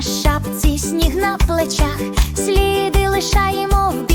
на шапці, сніг на плечах, сліди лишаємо в